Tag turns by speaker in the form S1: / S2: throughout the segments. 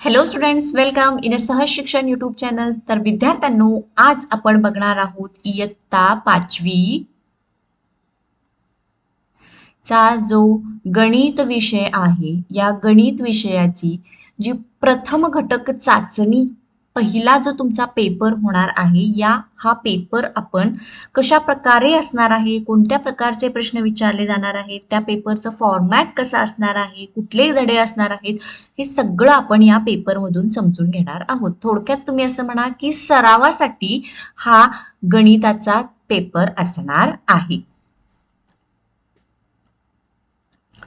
S1: Hello students welcome in a Sahaj Shikshan YouTube channel तर विद्यार्थ्यांनो आज आपण बघणार आहोत इयत्ता पाचवी चा जो गणित विषय आहे या गणित विषयाची जी प्रथम घटक चाचणी पहिला जो तुमचा पेपर होणार आहे या हा पेपर आपण कशा प्रकारे असणार आहे कोणत्या प्रकारचे प्रश्न विचारले जाणार आहेत त्या पेपरचं फॉर्मॅट कसं असणार आहे कुठले धडे असणार आहेत हे सगळं आपण या पेपरमधून समजून घेणार आहोत. थोडक्यात तुम्ही असं म्हणा की सरावासाठी हा गणिताचा पेपर असणार आहे.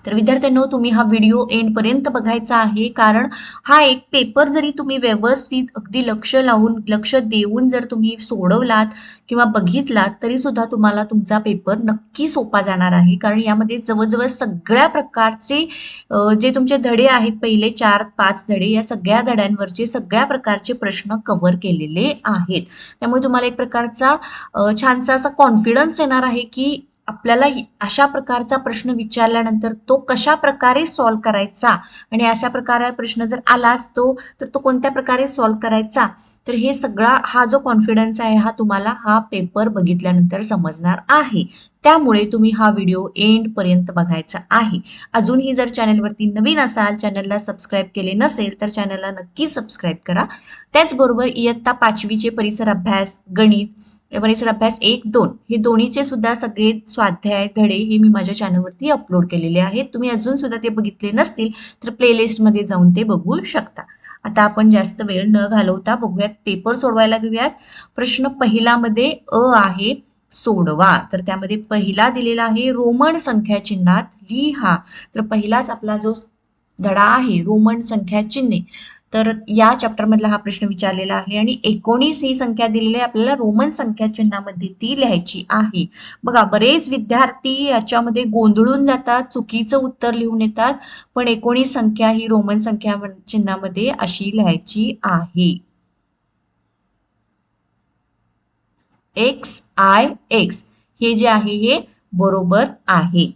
S1: तर विद्यार्थ्यांनो तुम्ही हा व्हिडिओ एंडपर्यंत बघायचा आहे. कारण हा एक पेपर जरी तुम्ही व्यवस्थित अगदी लक्ष लावून लक्ष देऊन जर तुम्ही सोडवलात किंवा बघितलात तरी सुद्धा तुम्हाला तुमचा पेपर नक्की सोपा जाणार आहे. कारण यामध्ये जवळजवळ सगळ्या प्रकारचे जे तुमचे धडे आहेत पहिले चार पाच धडे या सगळ्या धड्यांवरचे सगळ्या प्रकारचे प्रश्न कव्हर केलेले आहेत. त्यामुळे तुम्हाला एक प्रकारचा छानसा असा कॉन्फिडन्स येणार आहे की आपल्याला अशा प्रकारचा प्रश्न विचारल्यानंतर तो कशा प्रकारे सॉल्व करायचा? आणि अशा प्रकारे प्रश्न जर आलाच तो तर तो कोणत्या प्रकारे सॉल्व करायचा? तर हे सगळा हा जो कॉन्फिडन्स आहे हा तुम्हाला हा पेपर बघितल्यानंतर समजणार आहे. त्यामुळे तुम्ही हा व्हिडिओ एंड पर्यंत बघायचा आहे. अजूनही जर चॅनलवरती नवीन असाल चॅनलला सबस्क्राईब केले नसेल तर चॅनलला नक्की सबस्क्राईब करा. त्याचबरोबर इयत्ता पाचवीचे परिसर अभ्यास गणित परिसर अभ्यास एक दोन हे दोन्हीचे सुद्धा सगळे स्वाध्याय धडे हे मी माझ्या चॅनलवरती अपलोड केलेले आहेत. तुम्ही अजून सुद्धा ते बघितले नसतील तर प्लेलिस्टमध्ये जाऊन ते बघू शकता. आता आपण जास्त वेळ न घालवता बघूयात पेपर सोडवायला घेऊयात. प्रश्न पहिलामध्ये अ आहे सोडवा. तर त्यामध्ये पहिला दिलेला आहे रोमन संख्या चिन्हात लिहा. तर पहिलाच आपला जो धडा आहे रोमन संख्या चिन्हे तर या चॅप्टरमधला हा प्रश्न विचारलेला आहे आणि एकोणीस ही संख्या दिलेली आहे. आपल्याला रोमन संख्या चिन्हामध्ये ती लिहायची आहे. बघा बरेच विद्यार्थी याच्यामध्ये गोंधळून जातात चुकीचं उत्तर लिहून येतात पण एकोणीस संख्या ही रोमन संख्या चिन्हामध्ये अशी लिहायची आहे. एक्स आय एक्स हे जे आहे हे बरोबर आहे.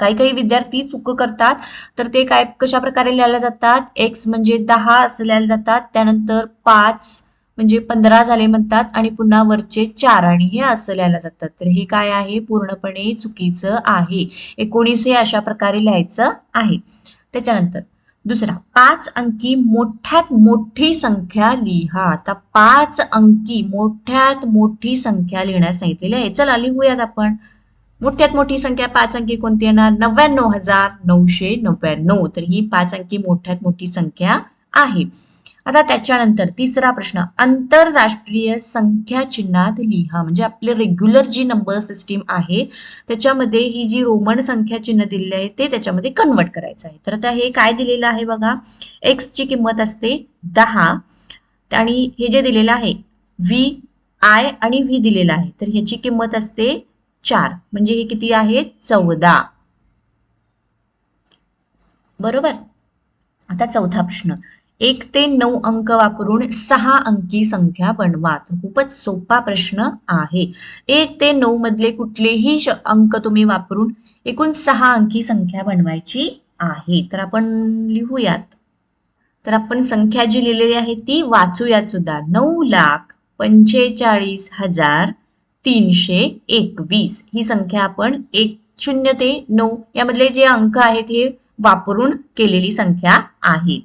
S1: काही काही विद्यार्थी चुक करतात. तर ते काय कशा प्रकारे लिहायला जातात? एक्स म्हणजे दहा असं लिहायला जातात. त्यानंतर पाच म्हणजे पंधरा झाले म्हणतात आणि पुन्हा वरचे चार आणि हे असं लिहायला जातात. तर हे काय आहे? पूर्णपणे चुकीचं आहे. एकोणीस हे अशा प्रकारे लिहायचं आहे. त्याच्यानंतर दुसरा पाच अंकी मोठ्यात मोठी संख्या लिहा. आता पाच अंकी मोठ्यात मोठी संख्या लिहिण्यास सांगितलेली आहे. चला लिहूयात आपण. मोठ्यात मोठी संख्या पाच अंकी कोणती येणार? नव्याण्णव हजार नऊशे नव्याण्णव. तर ही पाच अंकी मोठ्यात मोठी संख्या आहे. आता त्याच्यानंतर तिसरा प्रश्न आंतरराष्ट्रीय संख्या चिन्हात लिहा. म्हणजे आपले रेग्युलर जी नंबर सिस्टीम आहे त्याच्यामध्ये ही जी रोमन संख्या चिन्ह दिलेली आहे ते त्याच्यामध्ये कन्वर्ट करायचं आहे. तर आता हे काय दिलेलं आहे बघा? एक्स ची किंमत असते दहा. आणि हे जे दिलेलं आहे व्ही आय आणि व्ही दिलेलं आहे. तर ह्याची किंमत असते चार. म्हणजे हे किती आहे? चौदा. बरोबर? आता चौथा प्रश्न. एक ते नऊ अंक वापरून सहा अंकी संख्या बनवा. खूपच सोपा प्रश्न आहे. एक ते नऊ मधले कुठलेही अंक तुम्ही वापरून एकूण सहा अंकी संख्या बनवायची आहे. तर आपण लिहूयात. तर आपण संख्या जी लिहिलेली आहे ती वाचूयात सुद्धा. नऊ लाख पंचेचाळीस हजार तीनशे एकवीस. ही संख्या आपण एक शून्य ते नऊ यामधले जे अंक आहेत हे वापरून केलेली संख्या आहे.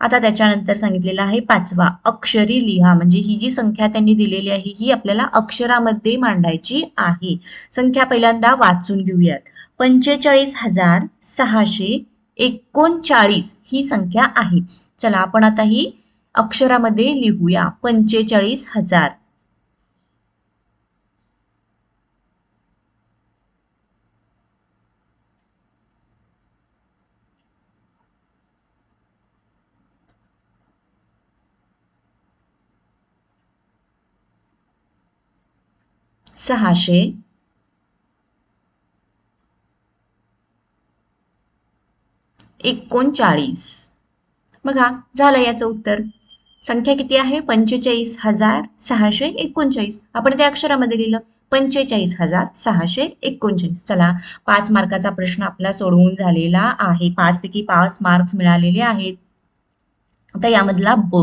S1: आता त्याच्यानंतर सांगितलेलं आहे पाचवा अक्षरी लिहा. म्हणजे ही जी संख्या त्यांनी दिलेली आहे ही आपल्याला अक्षरामध्ये मांडायची आहे. संख्या पहिल्यांदा वाचून घेऊयात. पंचेचाळीस हजार सहाशे एकोणचाळीस ही संख्या आहे. चला आपण आता ही अक्षरामध्ये लिहूया. पंचेचाळीस हजार सहाशे. एकोणचाळीस. बघा झालं याचं उत्तर. संख्या किती आहे? पंचेचाळीस हजार सहाशे एकोणचाळीस. आपण त्या अक्षरामध्ये लिहिलं. पंचेचाळीस हजार सहाशे एकोणचाळीस. चला पाच मार्काचा प्रश्न आपला सोडवून झालेला आहे. पाच पैकी पाच मार्क्स मिळालेले आहेत. आता यामधला ब.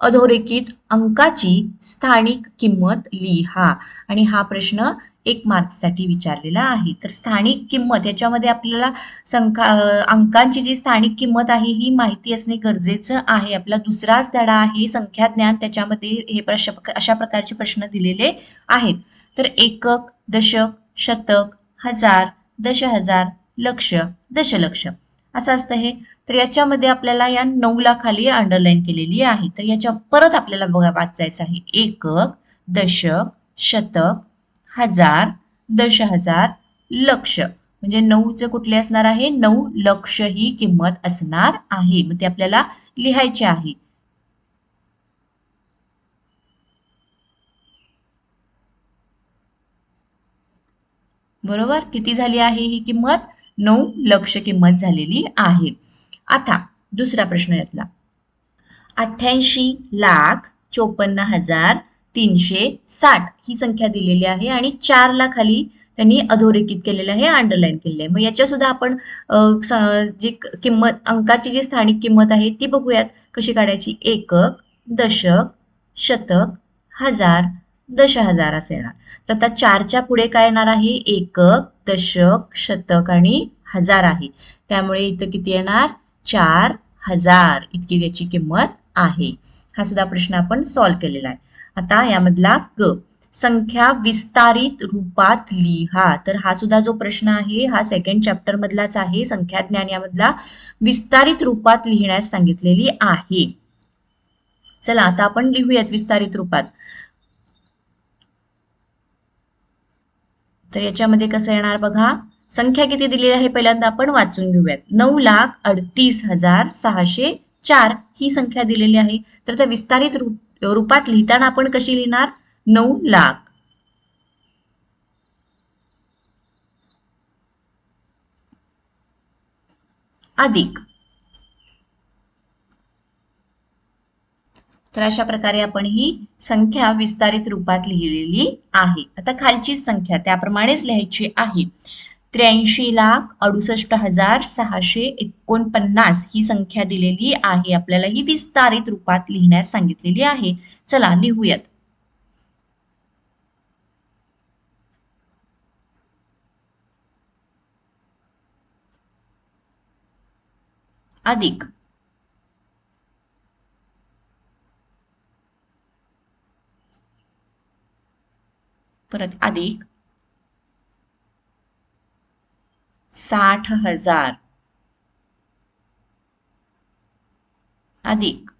S1: अधोरेखित अंकाची स्थानिक किंमत लिहा. आणि हा प्रश्न एक मार्कसाठी विचारलेला आहे. तर स्थानिक किंमत याच्यामध्ये आपल्याला संख्या अंकांची जी स्थानिक किंमत आहे ही माहिती असणे गरजेचं आहे. आपला दुसराच धडा आहे संख्या ज्ञान त्याच्यामध्ये हे प्रश अशा प्रकारचे प्रश्न दिलेले आहेत. तर एकक दशक शतक हजार दश हजार लक्ष दशलक्ष. असं असतं हे. तर याच्यामध्ये आपल्याला या नऊला खाली अंडरलाईन केलेली आहे. तर याच्या परत आपल्याला बघा वाचायचं आहे. एकक दशक शतक हजार दश हजार लक्ष. म्हणजे नऊचं कुठले असणार आहे? नऊ लक्ष ही किंमत असणार आहे. मग ते आपल्याला लिहायचे आहे. बरोबर? किती झाली आहे ही किंमत? नऊ लक्ष किंमत झालेली आहे. आता दुसरा प्रश्न यातला. अठ्ठ्याऐंशी लाख चोपन्न हजार तीनशे साठ ही संख्या दिलेली आहे आणि चार ला खाली त्यांनी अधोरेखित केलेलं आहे अंडरलाईन केलेलं आहे. मग याच्या सुद्धा आपण जी किंमत अंकाची जी स्थानिक किंमत आहे ती बघूयात. कशी काढायची? एकक दशक शतक हजार दश हजार असे येणार. तर आता चारच्या पुढे काय येणार आहे? एकक दशक शतक आणि हजार आहे. त्यामुळे इथं किती येणार? चार हजार इतकी त्याची किंमत आहे. हा सुद्धा प्रश्न आपण सॉल्व्ह केलेला आहे. आता यामधला ग संख्या विस्तारित रूपात लिहा. तर हा सुद्धा जो प्रश्न आहे हा सेकंड चॅप्टर मधलाच आहे. संख्या ज्ञान यामधला विस्तारित रूपात लिहिण्यास सांगितलेली आहे. चला आता आपण लिहूयात विस्तारित रूपात. तर याच्यामध्ये कसं येणार बघा. संख्या किती दिलेली आहे? पहिल्यांदा आपण वाचून घेऊयात. नऊ लाख अडतीस हजार सहाशे चार ही संख्या दिलेली आहे. तर त्या विस्तारित रूप- रूपात लिहिताना आपण कशी लिहिणार? नऊ लाख. अधिक. तर अशा प्रकारे आपण ही संख्या विस्तारित रूपात लिहिलेली आहे. आता खालचीच संख्या त्याप्रमाणेच लिहायची आहे. त्र्याऐंशी लाख अडुसष्ट हजार सहाशे एकोणपन्नास ही संख्या दिलेली आहे. आपल्याला ही विस्तारित रूपात लिहिण्यास सांगितलेली आहे. चला लिहूयात. अधिक. परत अधिक साठ हजार. अधिक.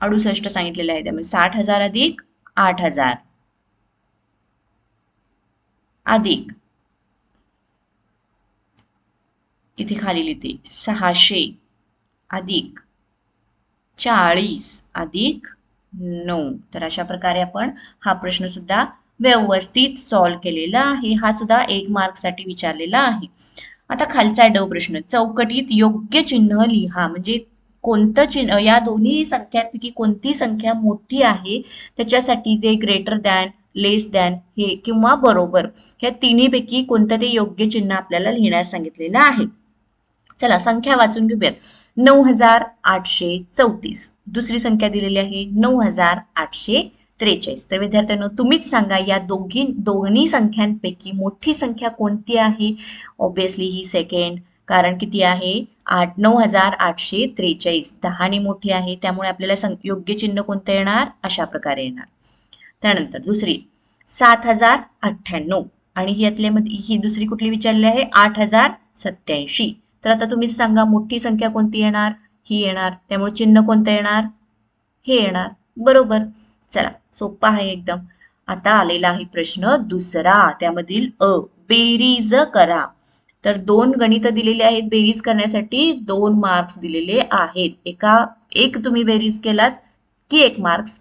S1: अडुसष्ट सांगितलेलं आहे त्यामुळे साठ हजार अधिक आठ हजार. अधिक. इथे खाली लिहिते सहाशे अधिक. चाळीस अधिक. नऊ तर अशा प्रकारे आपण हा प्रश्न सुद्धा व्यवस्थित सॉल्व्ह केलेला आहे. हा सुद्धा एक मार्कसाठी विचारलेला आहे. आता खालचा डव प्रश्न. चौकटीत योग्य चिन्ह लिहा. म्हणजे कोणतं चिन्ह? या दोन्ही संख्यांपैकी कोणती संख्या मोठी आहे? त्याच्यासाठी जे ग्रेटर दॅन लेस दॅन हे किंवा बरोबर या तिन्हीपैकी कोणतं ते योग्य चिन्ह आपल्याला लिहिण्यास सांगितलेलं आहे. चला संख्या वाचून घेऊयात. नऊ हजार आठशे चौतीस. दुसरी संख्या दिलेली आहे नऊ हजार आठशे त्रेचाळीस तर विद्यार्थ्यांनो तुम्हीच सांगा या दोघी दोन्ही संख्यांपैकी मोठी संख्या कोणती आहे? ऑब्विसली ही सेकंड कारण किती आहे? आठ नऊ हजार आठशे त्रेचाळीस दहाने मोठी आहे त्यामुळे आपल्याला सं योग्य चिन्ह कोणतं येणार? अशा प्रकारे येणार. त्यानंतर दुसरी सात हजार अठ्ठ्याण्णव आणि ही यातल्यामध्ये ही दुसरी कुठली विचारली आहे? आठ हजार सत्याऐंशी तर आता तुम्हीच सांगा मोठी संख्या कोणती येणार? ही येणार त्यामुळे चिन्ह कोणतं येणार? हे येणार. बरोबर. चला सोपा आहे एकदम. आता आलेला आहे प्रश्न दुसरा त्यामधील अ बेरीज करा. तर दोन गणित दिलेली आहेत बेरीज करण्यासाठी दोन मार्क्स दिलेले आहेत. एका एक तुम्ही बेरीज केलात की एक मार्क्स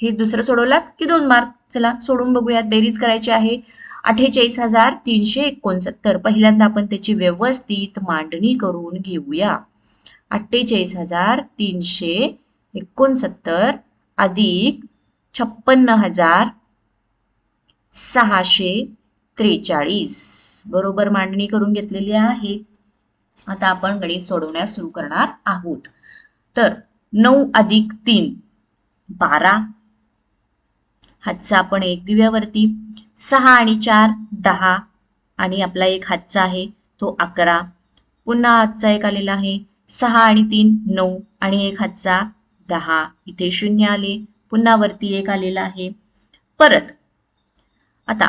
S1: हे दुसरं सोडवलात की दोन मार्क चला सोडून बघूयात. बेरीज करायची आहे अठ्ठेचाळीस हजार तीनशे एकोणसत्तर. पहिल्यांदा आपण त्याची व्यवस्थित मांडणी करून घेऊया. अठ्ठेचाळीस हजार तीनशे एकोणसत्तर अधिक छप्पन्न हजार सहाशे त्रेचाळीस. बरोबर मांडणी करून घेतलेली आहे. आता आपण गणित सोडवण्यास सुरू करणार आहोत. तर नऊ अधिक तीन बारा. हातचा आपण एक दिव्यावरती सहा आणि चार दहा. आणि आपला एक हातचा आहे तो अकरा. पुन्हा हातचा एक आलेला आहे सहा आणि तीन नऊ आणि एक हातचा दहा. इथे शून्य आले. पुन्हा वरती एक आलेला आहे. परत. आता.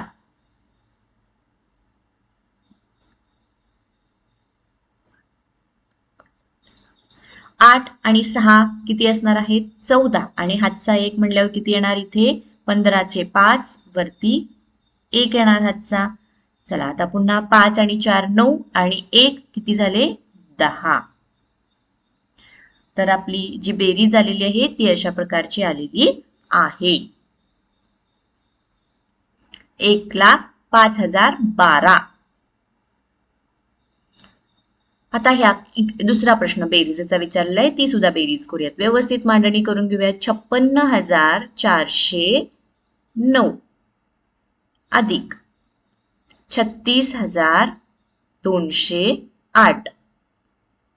S1: आठ आणि सहा किती असणार आहेत? चौदा. आणि हातचा एक म्हणल्यावर किती येणार इथे? पंधराचे पाच. वरती एक येणार हातचा. चला आता पुन्हा पाच आणि चार नऊ आणि एक किती झाले? दहा. तर आपली जी बेरीज आलेली आहे ती अशा प्रकारची आलेली आहे. एक लाख पाच हजार बारा. आता ह्या दुसरा प्रश्न बेरीजचा विचारलाय ती सुद्धा बेरीज करूयात. व्यवस्थित मांडणी करून घेऊयात. छप्पन्न हजार चारशे नऊ. अधिक छत्तीस हजार दोनशे आठ.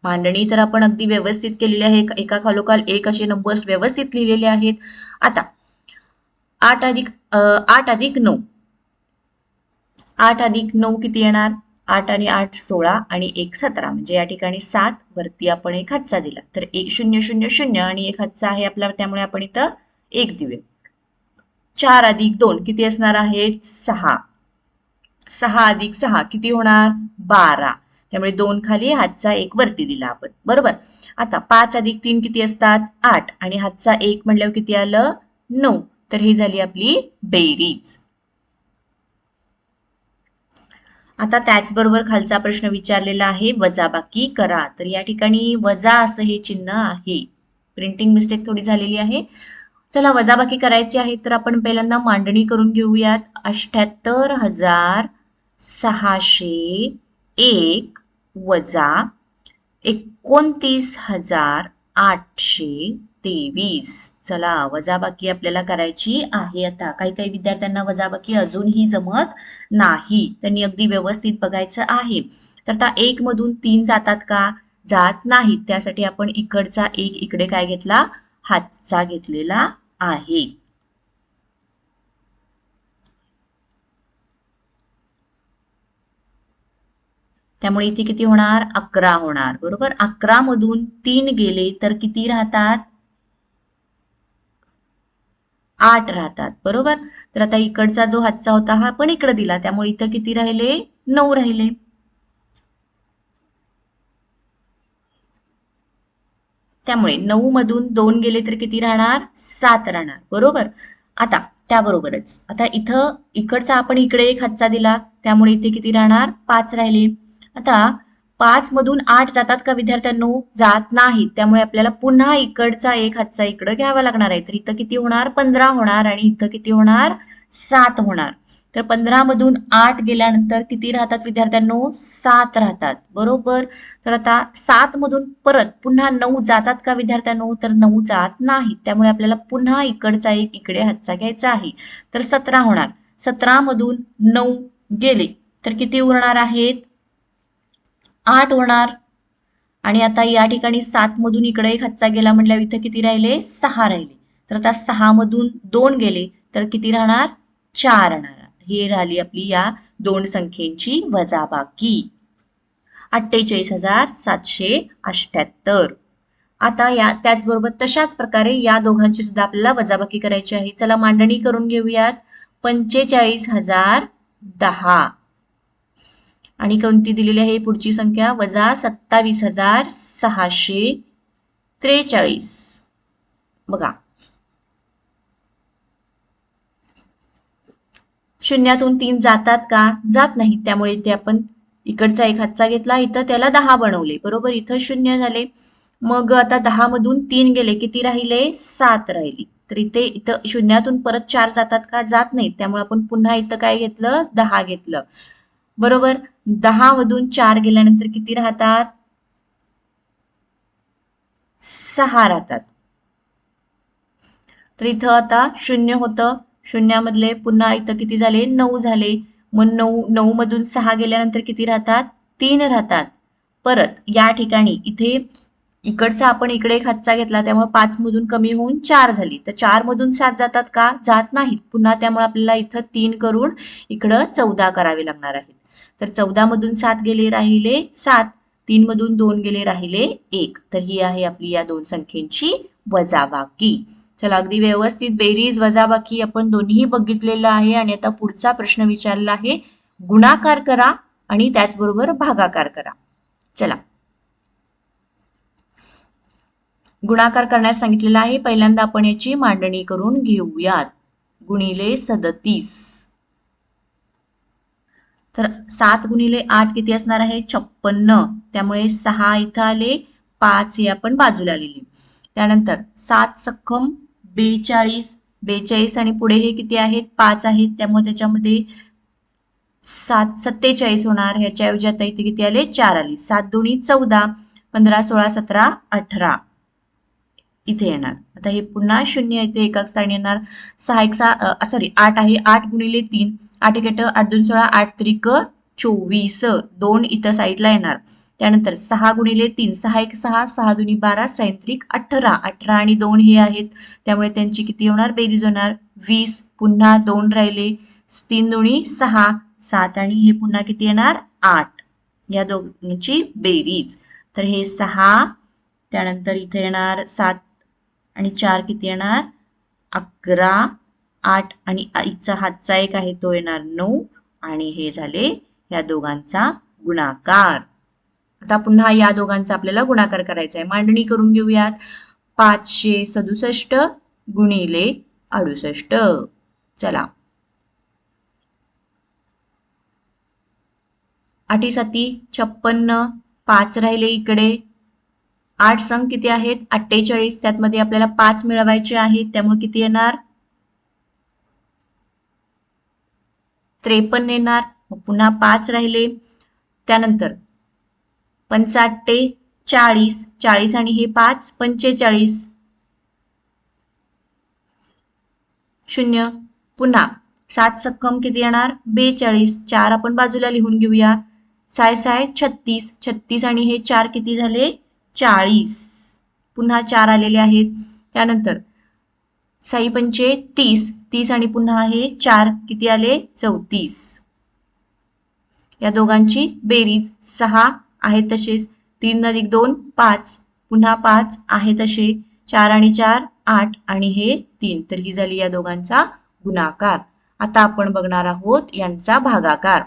S1: मांडणी तर आपण अगदी व्यवस्थित केलेली आहे. एका खालोखाल एक असे नंबर्स व्यवस्थित लिहिलेले आहेत. आता आठ अधिक आठ अधिक नऊ. आठ अधिक नऊ किती येणार? आठ आणि आठ सोळा आणि एक सतरा. म्हणजे या ठिकाणी सात वरती आपण एक हातचा दिला. तर एक शून्य शून्य शून्य आणि एक हातचा आहे आपला. त्यामुळे आपण इथं एक दिवे चार अधिक दोन किती असणार आहेत? सहा. सहा अधिक सहा किती होणार? बारा. त्यामुळे दोन खाली हातचा एक वरती दिला आपण. बरोबर? आता पाच अधिक तीन किती असतात? आठ. आणि हातचा एक म्हणल्यावर किती आलं? नऊ. तर ही झाली आपली बेरीज. आता त्याचबरोबर खालचा प्रश्न विचारलेला आहे वजाबाकी करा. तर या ठिकाणी वजा असं हे चिन्ह आहे. प्रिंटिंग मिस्टेक थोडी झालेली आहे. चला वजाबाकी करायची आहे तर आपण पहिल्यांदा मांडणी करून घेऊयात. अठ्याहत्तर हजार सहाशे एक वजा एकोणतीस हजार आठशे तेवीस. चला वजाबाकी आपल्याला करायची आहे आता. काही काही विद्यार्थ्यांना वजाबाकी अजूनही जमत नाही. त्यांनी अगदी व्यवस्थित बघायचं आहे. तर आता एक मधून तीन जातात का? जात नाहीत. त्यासाठी आपण इकडचा एक इकडे काय घेतला? हातचा घेतलेला आहे. त्यामुळे इथे किती होणार? अकरा होणार. बरोबर? अकरा मधून तीन गेले तर किती राहतात? आठ राहतात. बरोबर? तर आता इकडचा जो हातचा होता हा पण इकडे दिला. त्यामुळे इथं किती राहिले? नऊ राहिले. त्यामुळे नऊ मधून दोन गेले तर किती राहणार? सात राहणार. बरोबर? आता त्याबरोबरच. आता इथं इकडचा आपण इकडे एक हातचा दिला. त्यामुळे इथे किती राहणार? पाच राहिले. आता पाच मधून आठ जातात का विद्यार्थ्यांनो? जात नाहीत. त्यामुळे आपल्याला पुन्हा इकडचा एक हातचा इकडं घ्यावा लागणार आहे. तर इथं किती होणार? पंधरा होणार आणि इथं किती होणार? सात होणार. तर पंधरा मधून आठ गेल्यानंतर किती राहतात विद्यार्थ्यांनो? सात राहतात. बरोबर? तर आता सात मधून परत पुन्हा नऊ जातात का विद्यार्थ्यांनो? तर नऊ जात नाहीत. त्यामुळे आपल्याला पुन्हा इकडचा एक इकडे हातचा घ्यायचा आहे. तर सतरा होणार. सतरा मधून नऊ गेले. तर किती उरणार आहेत? आठ होणार. आणि आता या ठिकाणी सात मधून इकडे एक हातचा गेला म्हटल्यावर इथं किती राहिले? सहा राहिले. तर आता सहा मधून दोन गेले तर किती राहणार? चार राहणार. हे राहिली आपली या दोन संख्येची वजाबाकी. अठ्ठेचाळीस हजार सातशे अठ्याहत्तर आता या त्याचबरोबर तशाच प्रकारे या दोघांची सुद्धा आपल्याला वजाबाकी करायची आहे. चला मांडणी करून घेऊयात. पंचेचाळीस हजार दहा. आणि कोणती दिलेली आहे? पुढची संख्या वजा सत्तावीस हजार सहाशे त्रेचाळीस. बघा. शून्यातून तीन जातात का? जात नाही. त्यामुळे ते आपण इकडचा एक हातचा घेतला. इथं त्याला दहा बनवले. बरोबर? इथं शून्य झाले. मग आता दहा मधून तीन गेले. किती राहिले? सात राहिली. तर इथे इथं शून्यातून परत चार जातात का? जात नाहीत. त्यामुळे आपण पुन्हा इथं काय घेतलं? दहा घेतलं. बरोबर? दहा मधून चार गेल्यानंतर किती राहतात? सहा राहतात. तर इथं आता शून्य होतं. शून्यामधले पुन्हा इथं किती झाले? नऊ झाले. मग नऊ नऊ मधून सहा गेल्यानंतर किती राहतात? तीन राहतात. परत या ठिकाणी इथे इकडचा आपण इकडे एक हातचा घेतला त्यामुळे पाच मधून कमी होऊन चार झाली. तर चार मधून सात जातात का? जात नाहीत. पुन्हा त्यामुळे आपल्याला इथं तीन करून इकडं चौदा करावे लागणार आहेत. तर चौदा मधून सात गेले राहिले सात तीन मधून दोन गेले राहिले एक. तर ही आहे आपली या दोन संख्येची वजाबाकी. चला अगदी व्यवस्थित. बेरीज वजाबाकी आपण दोन्ही बघितलेलं आहे आणि आता पुढचा प्रश्न विचारला आहे. गुणाकार करा आणि त्याचबरोबर भागाकार करा. चला. गुणाकार करण्यास सांगितलेलं आहे. पहिल्यांदा आपण याची मांडणी करून घेऊयात. गुणिले सदतीस. तर सात गुणिले आठ किती असणार आहे? छप्पन्न. त्यामुळे सहा इथं आले पाच हे आपण बाजूला लिहिले. त्यानंतर सात सख्खम बेचाळीस. बेचाळीस आणि पुढे हे किती आहेत? पाच आहेत. त्यामुळे त्याच्यामध्ये सात सत्तेचाळीस होणार. ह्याच्याऐवजी आता इथे किती आले? चार आले. सात दोन्ही चौदा. पंधरा सोळा सतरा अठरा. इथे येणार. आता हे पुन्हा शून्य इथे एका स्थानी येणार. सहा एक सहा सॉरी आठ आहे. आठ गुणिले तीन. आठ एक आठ दोन सोळा आठ त्रिक चोवीस. दोन इथं साईडला येणार. त्यानंतर सहा गुणिले तीन सहा एक सहा सहा दोन्ही बारा सायंत्रिक अठरा. अठरा आणि दोन हे आहेत. त्यामुळे त्यांची किती होणार? बेरीज होणार. वीस पुन्हा दोन राहिले. तीन दोन्ही सहा सात आणि हे पुन्हा किती येणार? आठ. या दोघांची बेरीज. तर हे सहा त्यानंतर इथे येणार सात आणि चार किती येणार? अकरा. आठ आणि आईचा हातचा एक आहे तो येणार नऊ. आणि हे झाले या दोघांचा गुणाकार. आता पुन्हा या दोघांचा आपल्याला गुणाकार करायचा आहे मांडणी करून घेऊयात. पाचशे सदुसष्ट गुणिले अडुसष्ट. चला. आठी साती छप्पन्न पाच राहिले इकडे. आठ संघ किती आहेत? अठ्ठेचाळीस. त्यातमध्ये आपल्याला पाच मिळवायचे आहेत. त्यामुळे किती येणार? त्रेपन्न येणार मग पुन्हा पाच राहिले. त्यानंतर पंचाट्टे चाळीस चाळीस आणि हे पाच पंचेचाळीस. शून्य पुन्हा सात सक्कम किती येणार? बेचाळीस. चार आपण बाजूला लिहून घेऊया. साय साय छत्तीस. छत्तीस आणि हे चार किती झाले? चाळीस. पुन्हा चार आलेले आहेत. त्यानंतर साई पंचे तीस. तीस आणि पुन्हा हे चार किती आले? चौतीस. या दोघांची बेरीज सहा आहे तसेच तीन अधिक दोन पाच. पुन्हा पाच आहे तसे चार आणि चार आठ आणि हे तीन. तर ही झाली या दोघांचा गुणाकार. आता आपण बघणार आहोत यांचा भागाकार.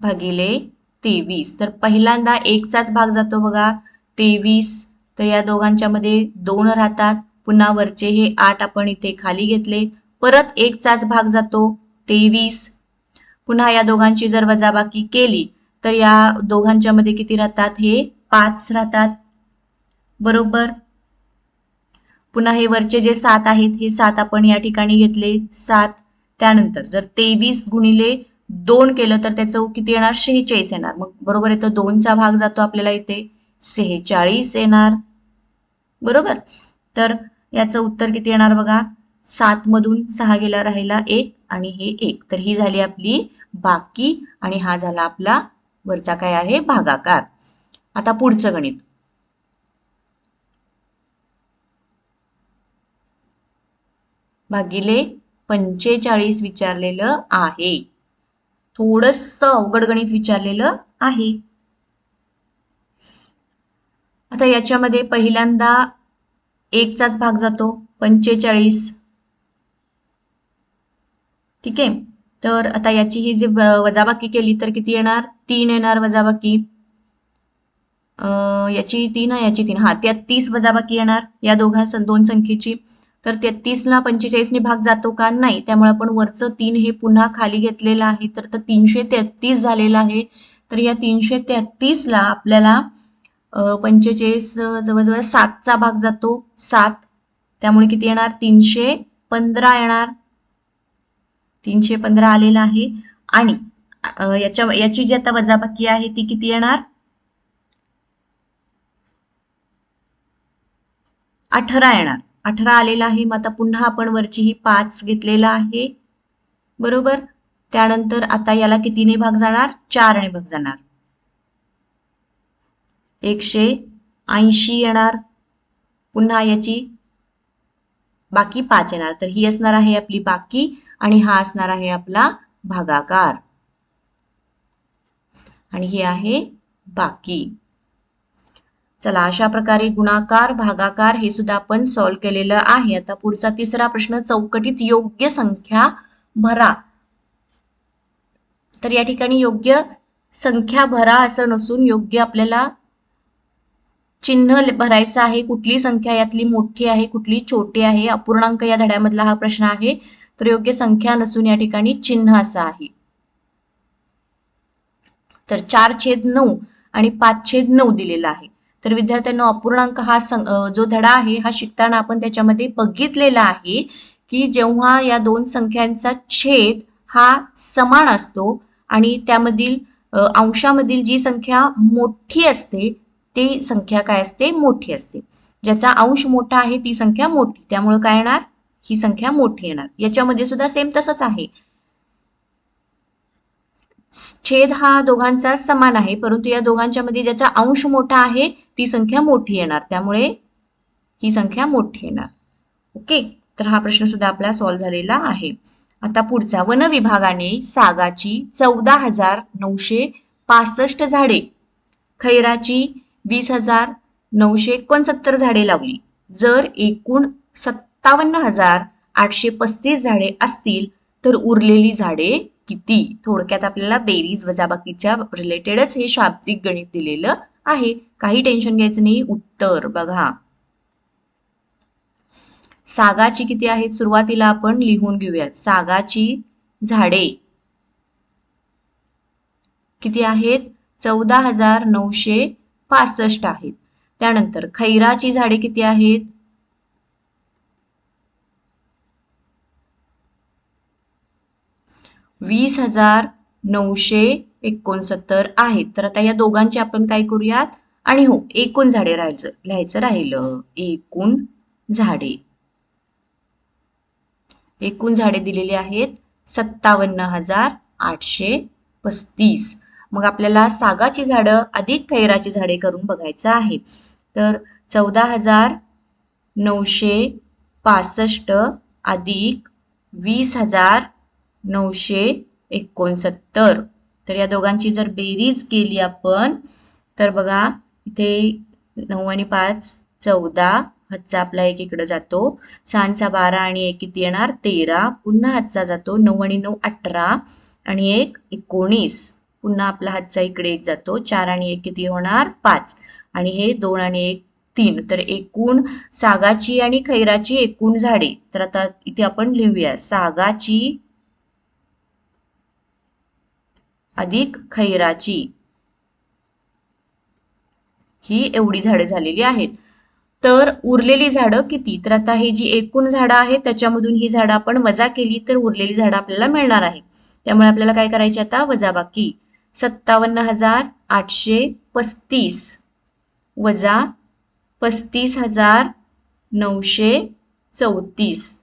S1: भागिले तेवीस. तर पहिल्यांदा एकचाच भाग जातो बघा. तेवीस. तर या दोघांच्यामध्ये दोन राहतात. पुन्हा वरचे हे आठ आपण इथे खाली घेतले. परत एकचाच भाग जातो. तेवीस. पुन्हा या दोघांची जर वजाबाकी केली तर या दोघांच्या मध्ये किती राहतात? हे पाच राहतात. बरोबर? पुन्हा हे वरचे जे सात आहेत हे सात आपण या ठिकाणी घेतले. सात. त्यानंतर जर तेवीस गुणिले दोन केलं तर त्याचं किती येणार? शेहेचाळीस येणार. मग बरोबर येतं दोनचा भाग जातो आपल्याला इथे. सेहेचाळीस येणार. बरोबर? तर याचं उत्तर किती येणार बघा? सात मधून सहा गेला राहिला एक आणि हे एक. तर ही झाली आपली बाकी आणि हा झाला आपला वरचा काय आहे? भागाकार. आता पुढचं गणित. भागिले पंचेचाळीस विचारलेलं आहे. थोडस अवघड गणित विचारलेलं आहे. आता याच्यामध्ये पहिल्यांदा एकचाच भाग जातो पंचेचाळीस. ठीक आहे? तर आता याची ही जी वजाबाकी केली तर किती येणार? तीन येणार वजाबाकी. याची तीन आहे याची तीन. हा तीस वजाबाकी येणार या दोघा दोन संख्येची. तर तेहतीसला पंचेचाळीसने भाग जातो का? नाही. त्यामुळे आपण वरचं तीन हे पुन्हा खाली घेतलेलं आहे. तर तीनशे तेहतीस झालेलं आहे. तर या तीनशे तेहतीसला आपल्याला पंचेचाळीस जवळजवळ सातचा भाग जातो. सात. त्यामुळे किती येणार? तीनशे पंधरा येणार. तीनशे पंधरा आलेला आहे. आणि याच्या याची जी आता वजाबाकी आहे ती किती येणार? अठरा येणार. अठरा आलेला आहे. मग आता पुन्हा आपण वरची ही पाच घेतलेला आहे. बरोबर? त्यानंतर आता याला कितीने भाग जाणार? चारने भाग जाणार. एकशे ऐंशी येणार. पुन्हा याची बाकी पाच येणार. तर ही असणार आहे आपली बाकी आणि हा असणार आहे आपला भागाकार. आणि हे आहे बाकी. चला अशा प्रकारे गुणाकार भागाकार हे सुद्धा आपण सॉल्व्ह केलेलं आहे. आता पुढचा तिसरा प्रश्न चौकटीत योग्य संख्या भरा. तर या ठिकाणी योग्य संख्या भरा असं नसून योग्य आपल्याला चिन्ह भरायचं आहे कुठली संख्या यातली मोठी आहे कुठली छोटी आहे अपूर्णांक या धड्यामधला हा प्रश्न आहे. तर योग्य संख्या नसून या ठिकाणी चिन्ह असं आहे. तर चार छेद नऊ आणि पाच छेद नऊ दिलेला आहे. तर विद्यार्थ्यांना अपूर्णांक हा जो धडा आहे हा शिकताना आपण त्याच्यामध्ये बघितलेला आहे की जेव्हा या दोन संख्यांचा छेद हा समान असतो आणि त्यामधील अंशामधील जी संख्या मोठी असते ती संख्या काय असते? मोठी असते. ज्याचा अंश मोठा आहे ती संख्या मोठी. त्यामुळे काय येणार? ही संख्या मोठी येणार. याच्यामध्ये सुद्धा सेम तसंच आहे. छेद हा दोघांचा समान आहे परंतु या दोघांच्या मध्ये ज्याचा अंश मोठा आहे ती संख्या मोठी येणार. त्यामुळे ही संख्या मोठी येणार. ओके? तर हा प्रश्न सुद्धा आपला सॉल्व्ह झालेला आहे. आता पुढचा वन विभागाने सागाची चौदा हजार नऊशे पासष्ट झाडे. खैराची वीस हजार नऊशे एकोणसत्तर झाडे लावली. जर एकूण सत्तावन्न हजार आठशे पस्तीस झाडे असतील तर उरलेली झाडे किती? थोडक्यात आपल्याला बेरीज वजाबाकीच्या रिलेटेडच हे शाब्दिक गणित दिलेलं आहे. काही टेन्शन घ्यायचं नाही. उत्तर बघा. सागाची किती आहेत? सुरुवातीला आपण लिहून घेऊयात. सागाची झाडे किती आहेत? चौदा हजार नऊशे पासष्ट आहेत. त्यानंतर खैराची झाडे किती आहेत? वीस हजार नऊशे एकोणसत्तर आहेत. तर आता या दोघांचे आपण काय करूयात? आणि हो एकूण झाडे राहायचं लिहायचं राहिलं. एकूण झाडे. एकूण झाडे दिलेली आहेत सत्तावन्न हजार आठशे पस्तीस. मग आपल्याला सागाची झाडं अधिक खैराची झाडे करून बघायचं आहे. तर चौदा हजार नऊशे पासष्ट अधिक वीस हजार नऊशे एकोणसत्तर. तर या दोघांची जर बेरीज केली आपण तर बघा इथे नऊ आणि पाच चौदा हातचा आपला एक इकडं जातो. सहाचा बारा आणि एक किती येणार? तेरा. पुन्हा हातचा जातो नऊ आणि नऊ अठरा आणि एक एकोणीस. पुन्हा आपला हातचा इकडे एक जातो. चार आणि एक किती होणार? पाच. आणि हे दोन आणि एक तीन. तर एकूण सागाची आणि खैराची एकूण झाडे. तर आता इथे आपण लिहूया. सागाची अधिक खैराची. ही एवढी झाडे झालेली आहेत. तर उरलेली झाडं किती? तर आता ही जी एकूण झाडं आहेत त्याच्यामधून ही झाडं आपण वजा केली तर उरलेली झाडं आपल्याला मिळणार आहे. त्यामुळे आपल्याला काय करायची आता? वजाबाकी. सत्तावन्न हजार आठशे पस्तीस. वजा पस्तीस हजार नऊशे चौतीस.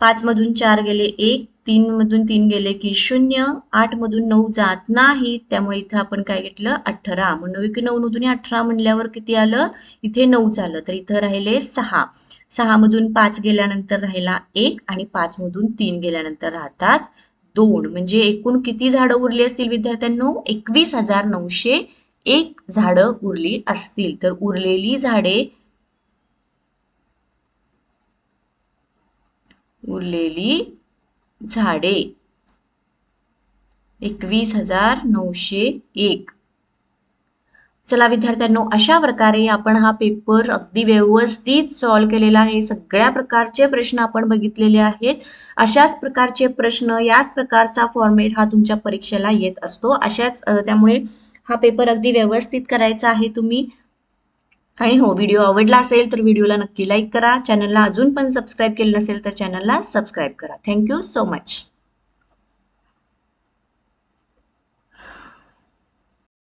S1: पाच मधून चार गेले एक तीन मधून तीन गेले की शून्य आठ मधून नऊ जात नाही. त्यामुळे इथं आपण काय घेतलं? अठरा. मग नऊ की नऊ मधून अठरा म्हणल्यावर किती आलं? इथे नऊ झालं. तर इथं राहिले सहा. सहा मधून पाच गेल्यानंतर राहिला एक आणि पाच मधून तीन गेल्यानंतर राहतात दोन. म्हणजे एकूण किती झाडं उरली असतील विद्यार्थ्यांनो? एकवीस हजार नऊशे एक झाडं उरली असतील. तर उरलेली झाडे उरलेली झाडे. एकवीस हजार नऊशे एक. चला विद्यार्थ्यांनो अशा प्रकारे आपण हा पेपर अगदी व्यवस्थित सॉल्व केलेला आहे. सगळ्या प्रकारचे प्रश्न आपण बघितलेले आहेत. अशाच प्रकारचे प्रश्न याच प्रकारचा फॉर्मेट हा तुमच्या परीक्षेला येत असतो. अशाच त्यामुळे हा पेपर अगदी व्यवस्थित करायचा आहे तुम्ही. आणि हो व्हिडिओ आवडला असेल तर व्हिडिओला नक्की लाईक करा. चॅनलला अजून पण सबस्क्राईब केलं नसेल तर चॅनलला सबस्क्राईब करा. Thank you so much